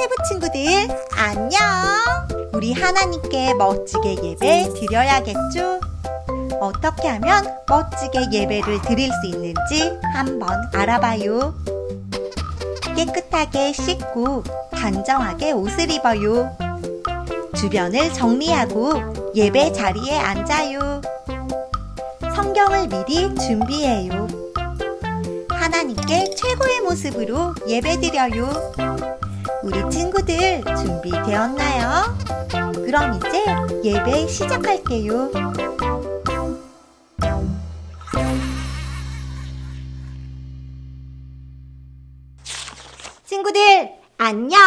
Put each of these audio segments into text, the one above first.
3일교회 영화 3세부 친구들 안녕! 우리 하나님께 멋지게 예배 드려야겠죠? 어떻게 하면 멋지게 예배를 드릴 수 있는지 한번 알아봐요. 깨끗하게 씻고 단정하게 옷을 입어요. 주변을 정리하고 예배 자리에 앉아요. 성경을 미리 준비해요. 하나님께 최고의 모습으로 예배드려요. 우리 친구들 준비되었나요? 그럼 이제 예배 시작할게요. 친구들, 안녕!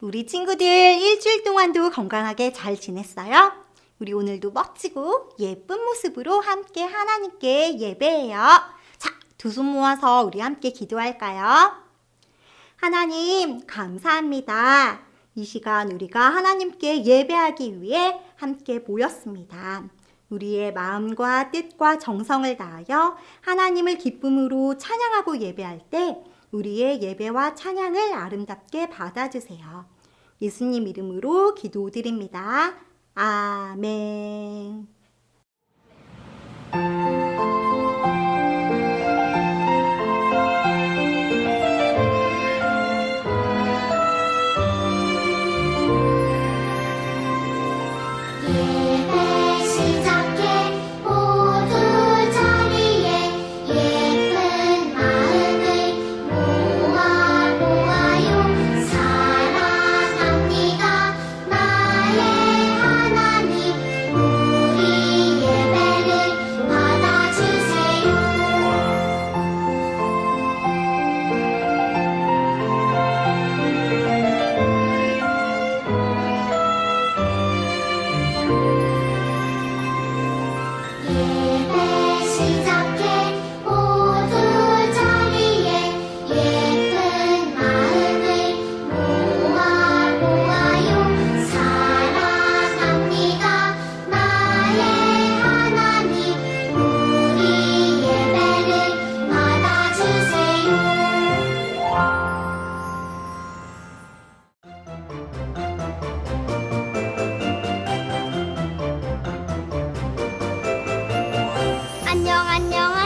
우리 친구들 일주일 동안도 건강하게 잘 지냈어요? 우리 오늘도 멋지고 예쁜 모습으로 함께 하나님께 예배해요. 자, 두 손 모아서 우리 함께 기도할까요? 하나님, 감사합니다. 이 시간 우리가 하나님께 예배하기 위해 함께 모였습니다. 우리의 마음과 뜻과 정성을 다하여 하나님을 기쁨으로 찬양하고 예배할 때 우리의 예배와 찬양을 아름답게 받아주세요. 예수님 이름으로 기도드립니다. 아멘. 안녕 안녕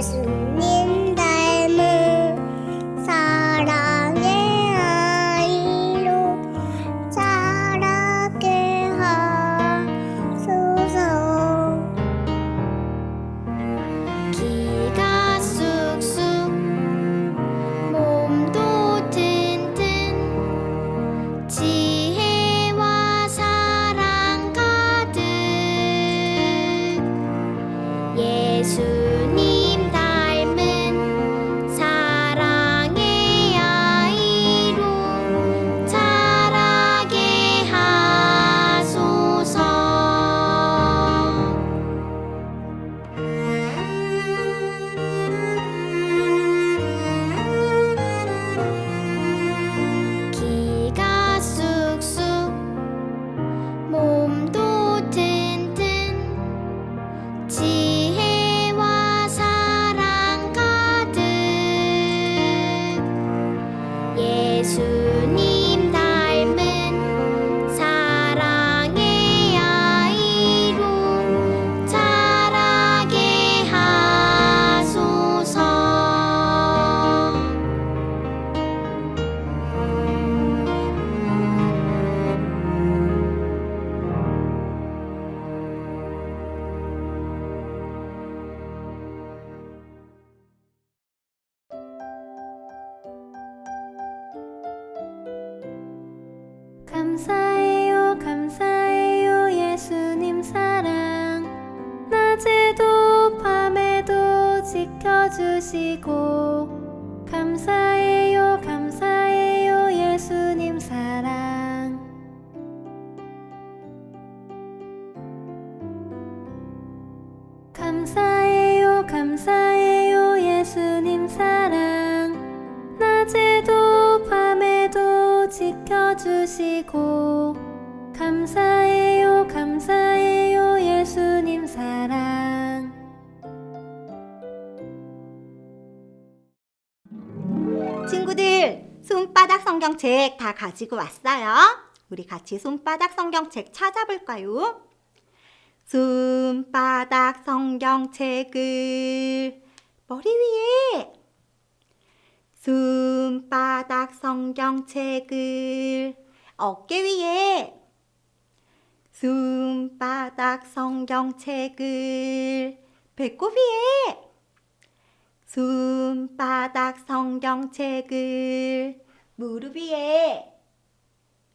예수 감사해요, 감사해요, 예수님 사랑. 낮에도 밤에도 지켜주시고. 감사해요, 지켜주시고 감사해요 감사해요 예수님 사랑 친구들, 손바닥 성경책 다 가지고 왔어요? 우리 같이 손바닥 성경책 찾아볼까요? 손바닥 성경책을 머리 위에 손바닥 성경책을 어깨 위에 손바닥 성경책을 배꼽 위에 손바닥 성경책을 무릎 위에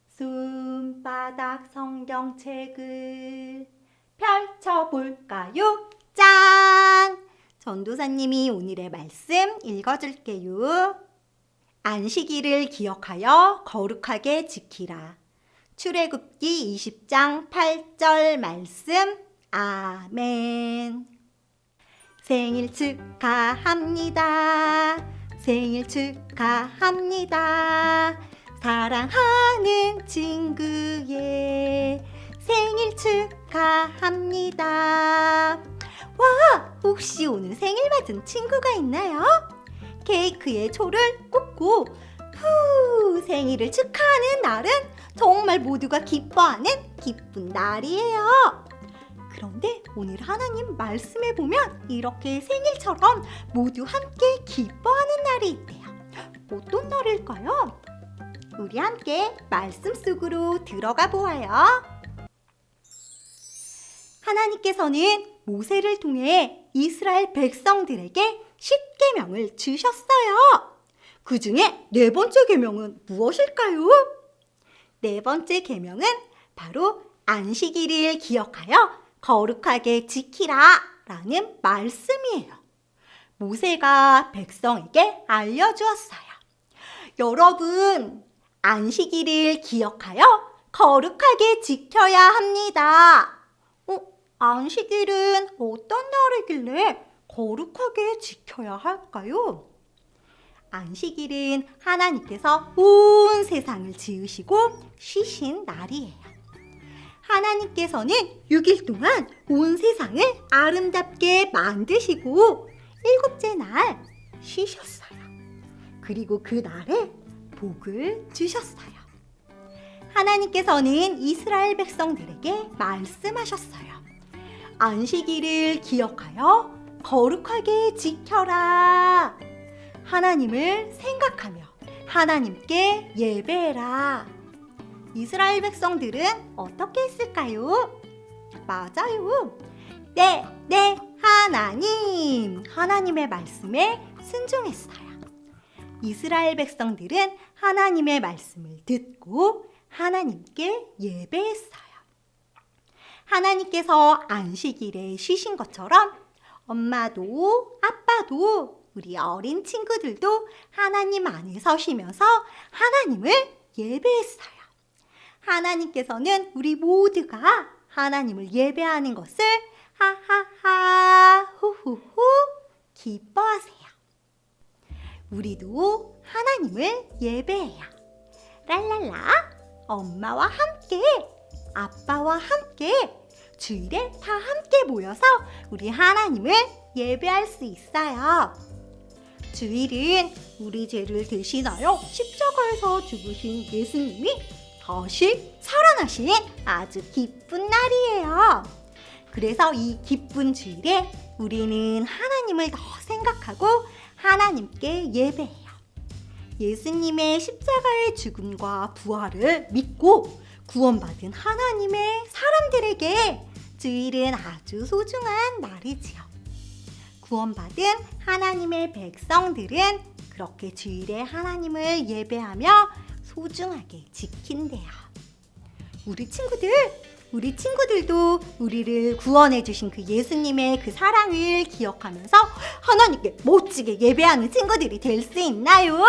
손바닥 성경책을 펼쳐볼까요? 짠! 전도사님이 오늘의 말씀 읽어줄게요. 안식일을 기억하여 거룩하게 지키라. 출애굽기 20장 8절 말씀. 아멘. 생일 축하합니다. 생일 축하합니다. 사랑하는 친구의 생일 축하합니다. 와, 혹시 오늘 생일 맞은 친구가 있나요? 케이크에 초를 꽂고 후 생일을 축하하는 날은 정말 모두가 기뻐하는 기쁜 날이에요. 그런데 오늘 하나님 말씀에 보면 이렇게 생일처럼 모두 함께 기뻐하는 날이 있대요. 어떤 날일까요? 우리 함께 말씀 속으로 들어가 보아요. 하나님께서는 모세를 통해 이스라엘 백성들에게 10계명을 주셨어요. 그 중에 네 번째 계명은 무엇일까요? 네 번째 계명은 바로 안식일을 기억하여 거룩하게 지키라 라는 말씀이에요. 모세가 백성에게 알려주었어요. 여러분, 안식일을 기억하여 거룩하게 지켜야 합니다. 어, 안식일은 어떤 날이길래 거룩하게 지켜야 할까요? 안식일은 하나님께서 온 세상을 지으시고 쉬신 날이에요. 하나님께서는 6일 동안 온 세상을 아름답게 만드시고 일곱째 날 쉬셨어요. 그리고 그 날에 복을 주셨어요. 하나님께서는 이스라엘 백성들에게 말씀하셨어요. 안식일을 기억하여 거룩하게 지켜라. 하나님을 생각하며 하나님께 예배해라. 이스라엘 백성들은 어떻게 했을까요? 맞아요. 네, 네, 하나님. 하나님의 말씀에 순종했어요. 이스라엘 백성들은 하나님의 말씀을 듣고 하나님께 예배했어요. 하나님께서 안식일에 쉬신 것처럼 엄마도 아빠도 우리 어린 친구들도 하나님 안에서 쉬면서 하나님을 예배했어요. 하나님께서는 우리 모두가 하나님을 예배하는 것을 하하하 후후후 기뻐하세요. 우리도 하나님을 예배해요. 랄랄라 엄마와 함께 아빠와 함께 주일에 다 함께 모여서 우리 하나님을 예배할 수 있어요. 주일은 우리 죄를 대신하여 십자가에서 죽으신 예수님이 다시 살아나신 아주 기쁜 날이에요. 그래서 이 기쁜 주일에 우리는 하나님을 더 생각하고 하나님께 예배해요. 예수님의 십자가의 죽음과 부활을 믿고 구원받은 하나님의 사람들에게 주일은 아주 소중한 날이지요. 구원받은 하나님의 백성들은 그렇게 주일에 하나님을 예배하며 소중하게 지킨대요. 우리 친구들, 우리 친구들도 우리를 구원해 주신 그 예수님의 그 사랑을 기억하면서 하나님께 멋지게 예배하는 친구들이 될 수 있나요?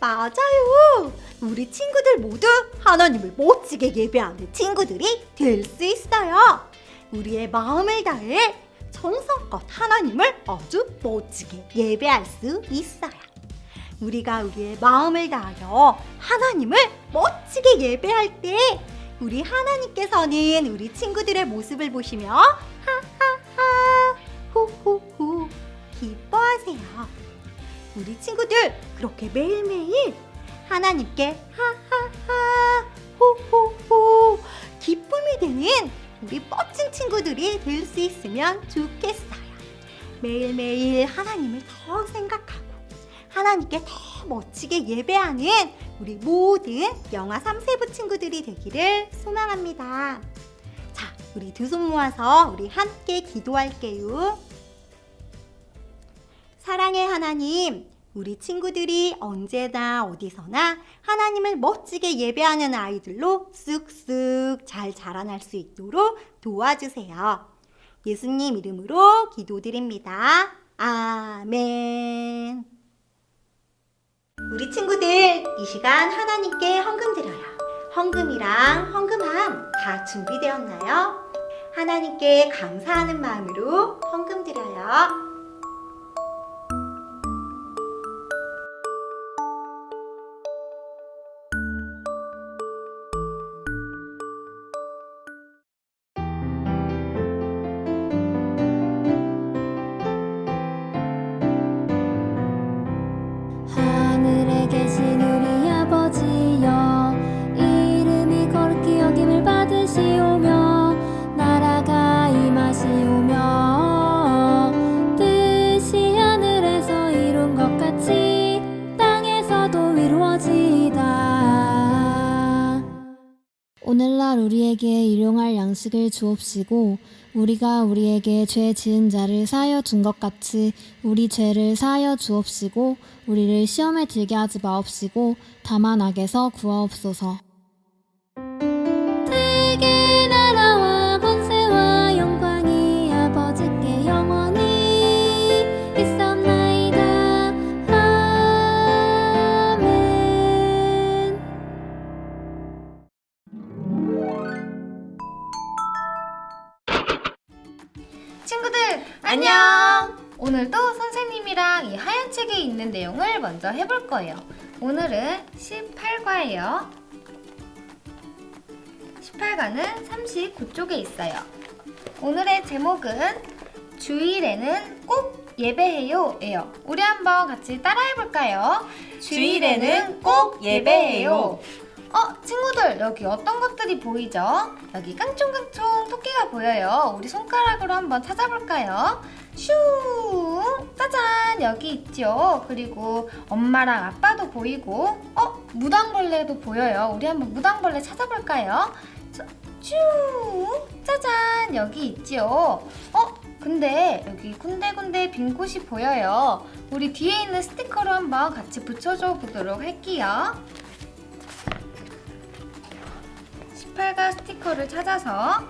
맞아요. 우리 친구들 모두 하나님을 멋지게 예배하는 친구들이 될 수 있어요. 우리의 마음을 다해 정성껏 하나님을 아주 멋지게 예배할 수 있어요. 우리가 우리의 마음을 다하여 하나님을 멋지게 예배할 때 우리 하나님께서는 우리 친구들의 모습을 보시며 하하하 후후후 기뻐하세요. 우리 친구들 그렇게 매일매일 하나님께 하하하 호호호 기쁨이 되는 우리 멋진 친구들이 될 수 있으면 좋겠어요. 매일매일 하나님을 더 생각하고 하나님께 더 멋지게 예배하는 우리 모든 영화 3세부 친구들이 되기를 소망합니다. 자, 우리 두 손 모아서 우리 함께 기도할게요. 사랑의 하나님, 우리 친구들이 언제나 어디서나 하나님을 멋지게 예배하는 아이들로 쑥쑥 잘 자라날 수 있도록 도와주세요. 예수님 이름으로 기도드립니다. 아멘. 우리 친구들, 이 시간 하나님께 헌금 드려요. 헌금이랑 헌금함 다 준비되었나요? 하나님께 감사하는 마음으로 헌금 드려요. 양식을 주옵시고 우리가 우리에게 죄 지은 자를 사하여 준 것 같이 우리 죄를 사하여 주옵시고 우리를 시험에 들게 하지 마옵시고 다만 악에서 구하옵소서. 있는 내용을 먼저 해볼 거예요. 오늘은 18과예요. 18과는 39쪽에 있어요. 오늘의 제목은 주일에는 꼭 예배해요 예요. 우리 한번 같이 따라해볼까요? 주일에는 꼭 예배해요. 어, 친구들 여기 어떤 것들이 보이죠? 여기 깡총깡총 토끼가 보여요. 우리 손가락으로 한번 찾아볼까요? 슈! 짜잔! 여기 있죠. 그리고 엄마랑 아빠도 보이고, 어? 무당벌레도 보여요. 우리 한번 무당벌레 찾아볼까요? 저, 슈! 짜잔! 여기 있죠. 어? 근데 여기 군데군데 빈 곳이 보여요. 우리 뒤에 있는 스티커로 한번 같이 붙여줘 보도록 할게요. 18가 스티커를 찾아서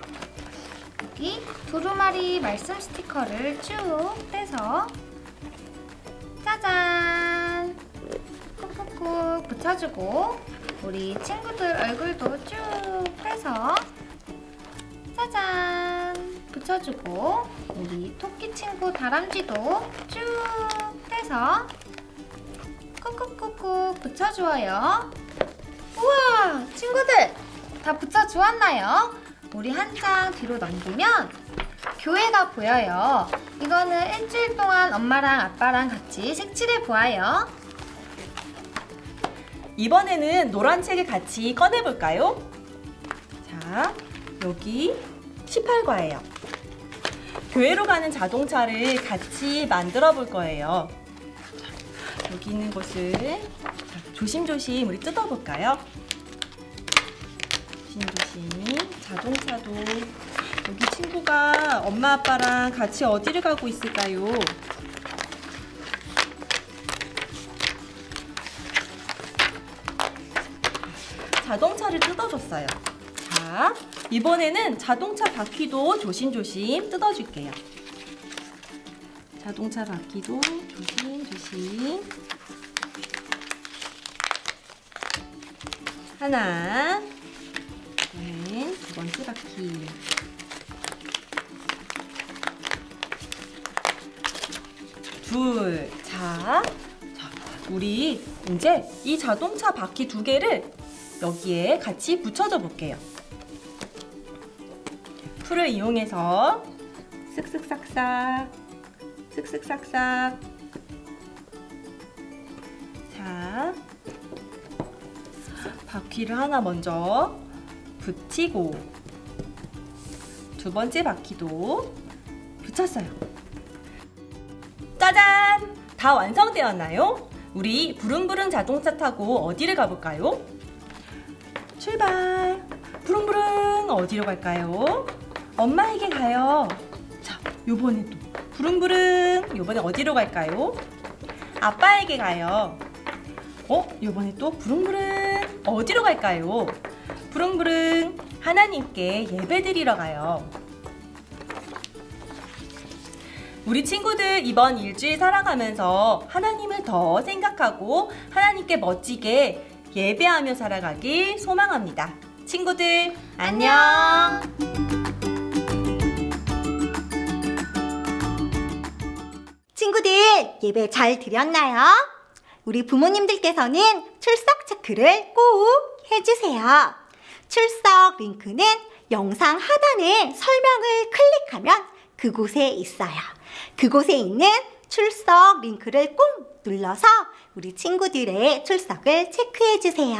여기 두루마리 말씀 스티커를 쭉 떼서 짜잔! 꾹꾹꾹 붙여주고 우리 친구들 얼굴도 쭉 빼서 짜잔! 붙여주고 우리 토끼 친구 다람쥐도 쭉 떼서 꾹꾹꾹꾹 붙여주어요. 우와! 친구들 다 붙여주었나요? 우리 한 장 뒤로 넘기면 교회가 보여요. 이거는 일주일 동안 엄마랑 아빠랑 같이 색칠해 보아요. 이번에는 노란 책을 같이 꺼내볼까요? 자, 여기 18과예요. 교회로 가는 자동차를 같이 만들어 볼 거예요. 자, 여기 있는 자, 조심조심 우리 뜯어볼까요? 조심조심. 자동차도 여기 친구가 엄마 아빠랑 같이 어디를 가고 있을까요? 자동차를 뜯어줬어요. 자, 이번에는 자동차 바퀴도 조심조심 뜯어줄게요. 자동차 바퀴도 조심조심. 하나, 번째 바퀴. 둘, 자, 자, 우리 이제 이 자동차 바퀴 두 개를 여기에 같이 붙여줘 볼게요. 풀을 이용해서 쓱쓱싹싹, 쓱쓱싹싹. 자, 바퀴를 하나 먼저 붙이고 두 번째 바퀴도 붙였어요. 짜잔! 다 완성되었나요? 우리 부릉부릉 자동차 타고 어디를 가볼까요? 출발! 부릉부릉 어디로 갈까요? 엄마에게 가요. 자, 요번에도 부릉부릉 요번에 어디로 갈까요? 아빠에게 가요. 어? 요번에 또 부릉부릉 어디로 갈까요? 부릉부릉 하나님께 예배드리러 가요. 우리 친구들 이번 일주일 살아가면서 하나님을 더 생각하고 하나님께 멋지게 예배하며 살아가길 소망합니다. 친구들, 안녕. 친구들, 예배 잘 드렸나요? 우리 부모님들께서는 출석 체크를 꼭 해주세요. 출석 링크는 영상 하단에 설명을 클릭하면 그곳에 있어요. 그곳에 있는 출석 링크를 꼭 눌러서 우리 친구들의 출석을 체크해 주세요.